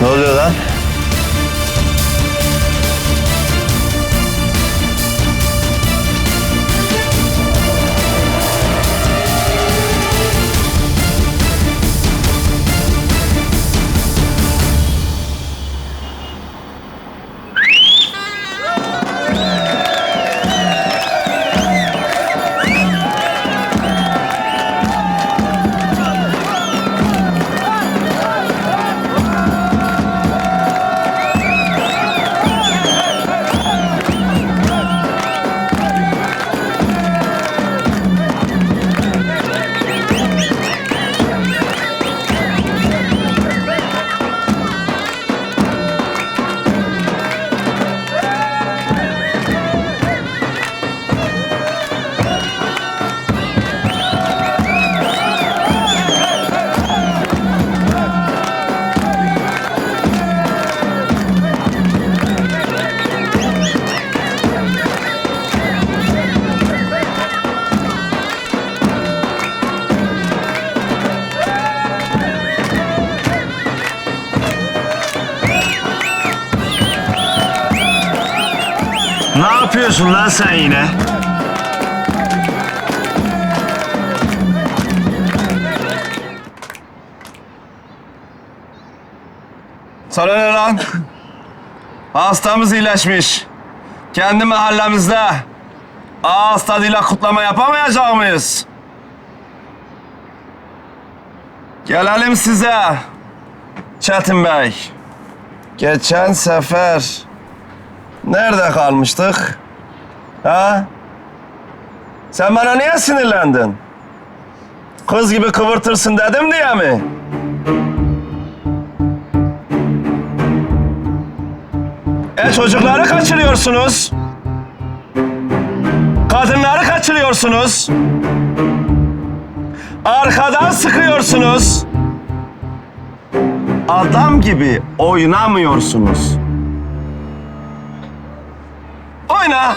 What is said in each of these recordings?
Ne oluyor lan? Yapıyorsun lan sen yine? Sana ne lan? Hastamız iyileşmiş. Kendi mahallemizde ağız tadıyla kutlama yapamayacak mıyız? Gelelim size. Çetin Bey. Geçen sefer nerede kalmıştık? Ha? Sen bana niye sinirlendin? Kız gibi kıvırtırsın dedim diye mi? E çocukları kaçırıyorsunuz. Kadınları kaçırıyorsunuz. Arkadan sıkıyorsunuz. Adam gibi oynamıyorsunuz. Oyna.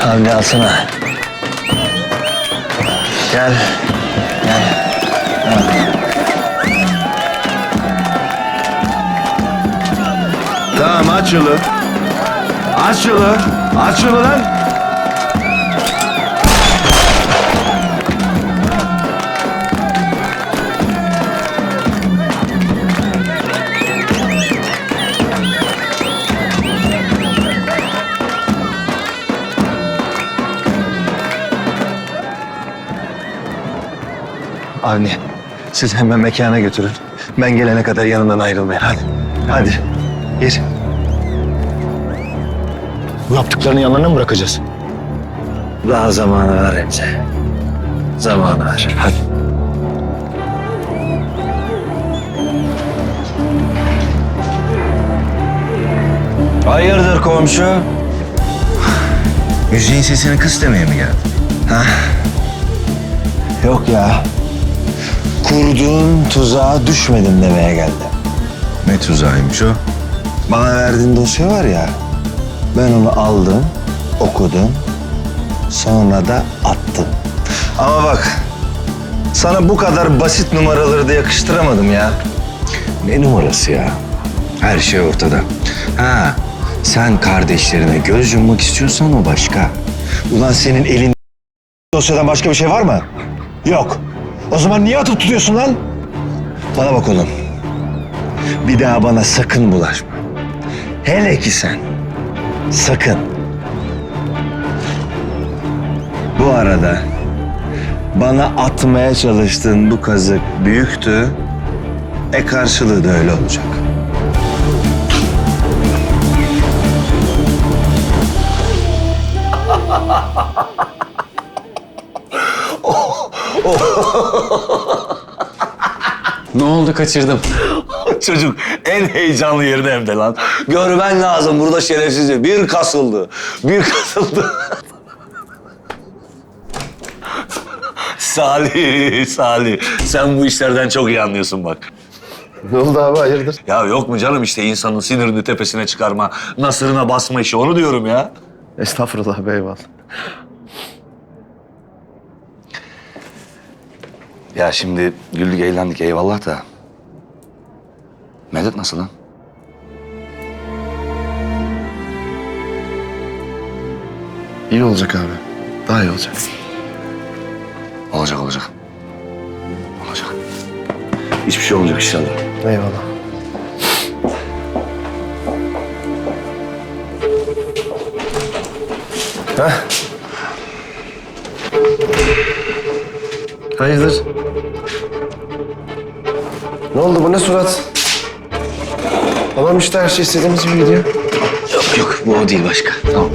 Hamdi alsana. Gel. Gel. Tamam aç yolu. Aç lan. Avni, siz hemen mekana götürün. Ben gelene kadar yanından ayrılmayın. Hadi. Hadi. Gir. Bu yaptıklarını yanlarına mı bırakacağız? Daha zamanı var Remzi. Zamanı var. Hadi. Hayırdır komşu? Müziğin sesini kıs demeye mi geldin? Ha? Yok ya. Kurduğun tuzağa düşmedim demeye geldim. Ne tuzağıymış o? Bana verdiğin dosya var ya. Ben onu aldım, okudum. Sonra da attım. Ama bak. Sana bu kadar basit numaraları da yakıştıramadım ya. Ne numarası ya? Her şey ortada. Ha, sen kardeşlerine göz yummak istiyorsan o başka. Ulan senin elin dosyadan başka bir şey var mı? Yok. O zaman niye atıp tutuyorsun lan? Bana bak oğlum. Bir daha bana sakın bulaşma. Hele ki sen. Sakın. Bu arada bana atmaya çalıştığın bu kazık büyüktü. E karşılığı da öyle olacak. Ne oldu kaçırdım. Çocuk en heyecanlı yerine hem de lan. Görmen lazım burada şerefsizi. Bir kasıldı. Bir kasıldı. Salih, Salih. Sen bu işlerden çok iyi anlıyorsun bak. Ne oldu abi hayırdır? Ya yok mu canım işte insanın sinirini tepesine çıkarma, nasırına basma işi onu diyorum ya. Estağfurullah be eyvallah. Ya şimdi güldük eğlendik eyvallah da. Medet nasıl lan? İyi olacak abi. Daha iyi olacak. Olacak olacak. Olacak. Hiçbir şey olmayacak inşallah. Eyvallah. Heh. Hayırdır? Ne oldu bu ne surat? Tamam işte her şey istediğimiz gibi gidiyor. Yok yok bu o değil başka. Tamam.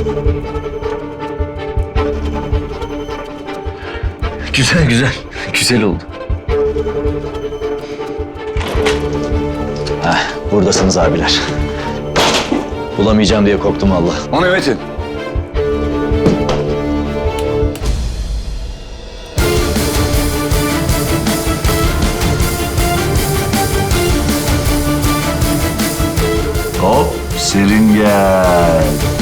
Güzel güzel. Güzel oldu. Heh, buradasınız abiler. Bulamayacağım diye korktum Allah. O ne Metin? Serin gel.